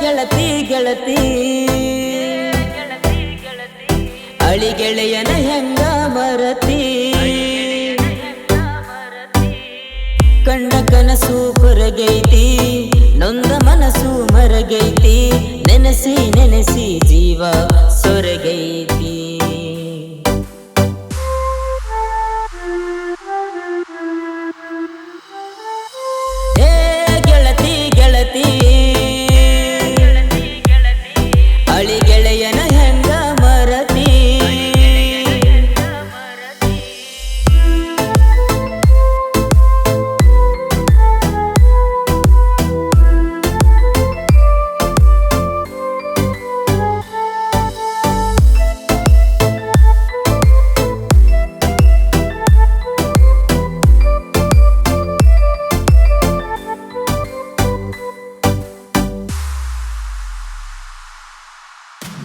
ಗೆಳತಿ ಗೆಳತಿ. ಅಳಿ ಗೆಳೆಯನ ಹೆಂಗ ಮರತಿ? ಕಂಡ ಕನಸು ಕೊರಗೈತಿ ನೊಂದ ಮನಸ್ಸು ಮರಗೈತಿ. ನೆನೆಸಿ ನೆನೆಸಿ ಜೀವ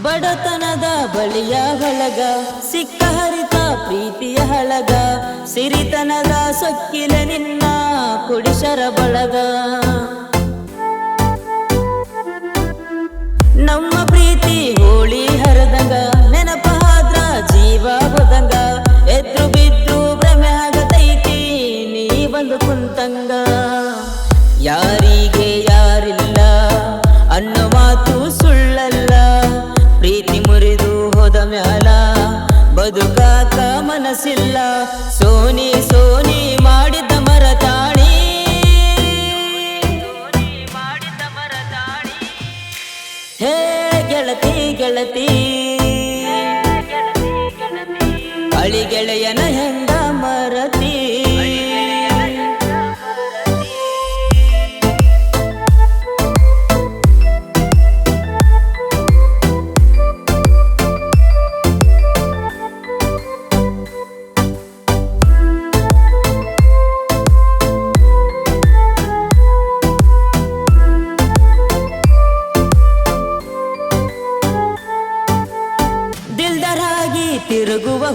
ಬಡತನದ ಬಳಿಯ ಹಳಗ, ಸಿಕ್ಕ ಹರಿತ ಪ್ರೀತಿಯ ಹಳಗ, ಸಿರಿತನದ ಸೊಕ್ಕಿನ ನಿನ್ನ ಕುಡಿಶರ ಬಳಗ. ನಮ್ಮ ಪ್ರೀತಿ ಹೋಳಿ ಹರದಂಗ ನೆನಪಾದ್ರ ಜೀವ ಹೋದಂಗ, ಎದ್ರು ಬಿದ್ದು ಭ್ರಮೆ ಆಗತೈತಿ, ನೀ ಬಂದು ಕುಂತಂಗ. ಮನಸ್ಸಿಲ್ಲ ಸೋನಿ ಸೋನಿ ಮಾಡಿದ ಮರತಾಣಿ ಹೇ ಗೆಳತಿ ಗೆಳತಿ. ಅಳಿ ಗೆಳೆಯನ ಹೆಂಗ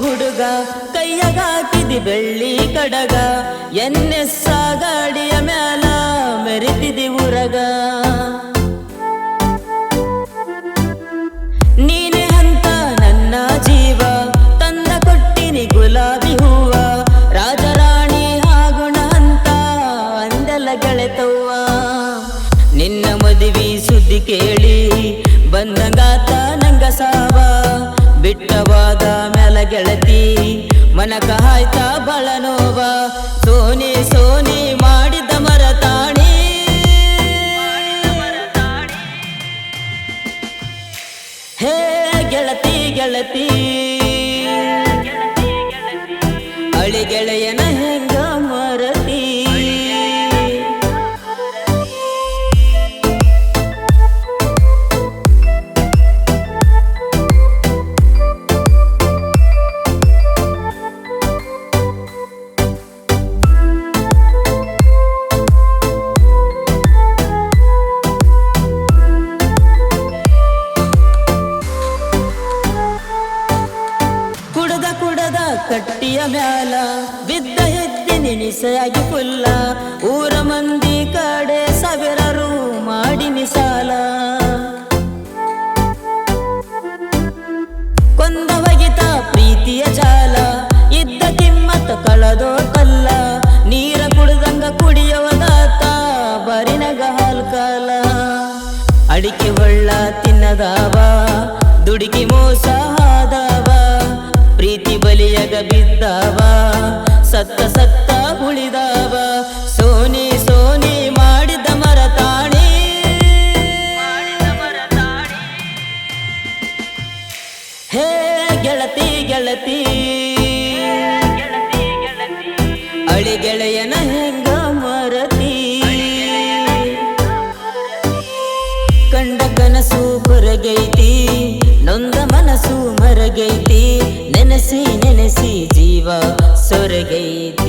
ಹುಡುಗ ಕೈಯಗಾಕಿದಿ ಬೆಳ್ಳಿ ಕಡಗ, ಎನ್ನೆಸ್ಸ ಗಾಡಿಯ ಮ್ಯಾಲ ಮೆರೆತಿದಿ ಉರಗ ನೀನೆ ಅಂತ ನನ್ನ ಜೀವ, ತಂದ ಕೊಟ್ಟಿನಿ ಗುಲಾಬಿ ಹೂವ, ರಾಜರಾಣಿ ಆಗುಣ ಅಂತ ಅಂದೆಲ್ಲ ಗೆಳೆತವ್ವ. ನಿನ್ನ ಮದುವೆ ಸುದ್ದಿ ಕೇಳಿ ಬಂದಂಗಾತ ನಂಗ ಸಾವ ಬಿಟ್ಟವಾದ ಗೆಳತಿ. ಮನಕ ಹಾಯ್ತ ಬಳ ನೋವ ಸೋನಿ ಸೋನಿ ಮಾಡಿದ ಮರತಾಣಿ. ಹೇ ಗೆಳತಿ ಗೆಳತಿ. ಮ್ಯಾಲ ಬಿದ್ದ ಎದ್ದಿ ನಿಣಿಸಾಗಿ ಪುಲ್ಲ ಊರ ಮಂದಿ ಕಡೆ ಸಾವಿರರು ಮಾಡಿ ನಿಸಾಲ ಕೊಂದ ಒಗಿತ ಪ್ರೀತಿಯ ಜಾಲ. ಇದ್ದ ಕಿಮ್ಮತ್ತ ಕಳದೋ ಕಲ್ಲ. ನೀರ ಕುಡ್ದಂಗ ಕುಡಿಯವದಾತ ಬರಿನ ಹಾಲ್ ಕಾಲ. ಅಡಿಕೆ ಹೊಳ್ಳ ತಿನ್ನದಾವ, ದುಡುಕಿ ಮೋಸ ಬಿದ್ದಾವ ಸತ್ತ ಸತ್ತ ಉಳಿದಾವ, ಸೋನಿ ಸೋನಿ ಮಾಡಿದ ಮರತಾಣಿ. ಹೇ ಗೆಳತಿ ಗೆಳತಿ. ಅಳಿ ಗೆಳೆಯನ ಹೆಂಗ ಮರತಿ. ಕಂಡ ಕನಸು ಹೊರಗೈತಿ, ನೊಂದ ಮನಸ್ಸು ಮರಗೈತಿ. ನೆನೆಸಿ ನೆನೆಸಿ ಜೀವ ಸೊರಗೈತಿ